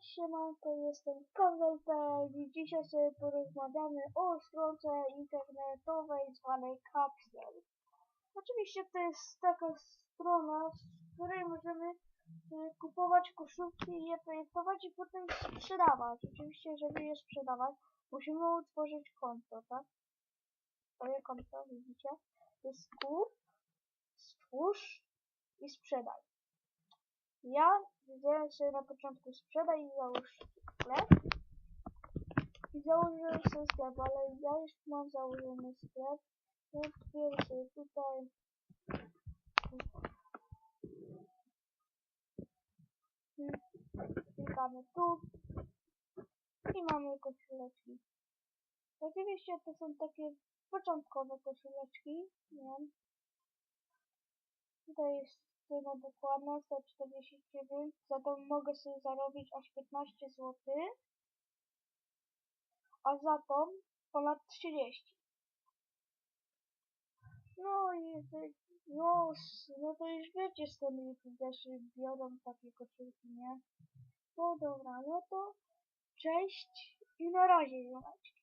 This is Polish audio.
siemanko, jestem Konwel.pl i dzisiaj sobie porozmawiamy o stronce internetowej zwanej Capsel. Oczywiście to jest taka strona, z której możemy y, kupować koszulki i je projektować i potem sprzedawać. Oczywiście, żeby je sprzedawać, musimy utworzyć konto, tak? Swoje konto, widzicie? Jest kup, stwórz i sprzedaj. Ja wziąłem sobie na początku sprzedaj i załóż sklep. I założyłem sobie sklep, ale ja już mam założony sklep. Otwieram sobie tutaj. Klikamy tu. I mamy koszuleczki. Oczywiście to są takie początkowe koszuleczki. Nie wiem. Tutaj jest cena dokładna 149. Za to mogę sobie zarobić aż 15 zł. A za to ponad 30. No i no, no to już wiecie skąd youtuberzy biorą takie koszulki, nie? No dobra, no to cześć i na razie, ziomeczki.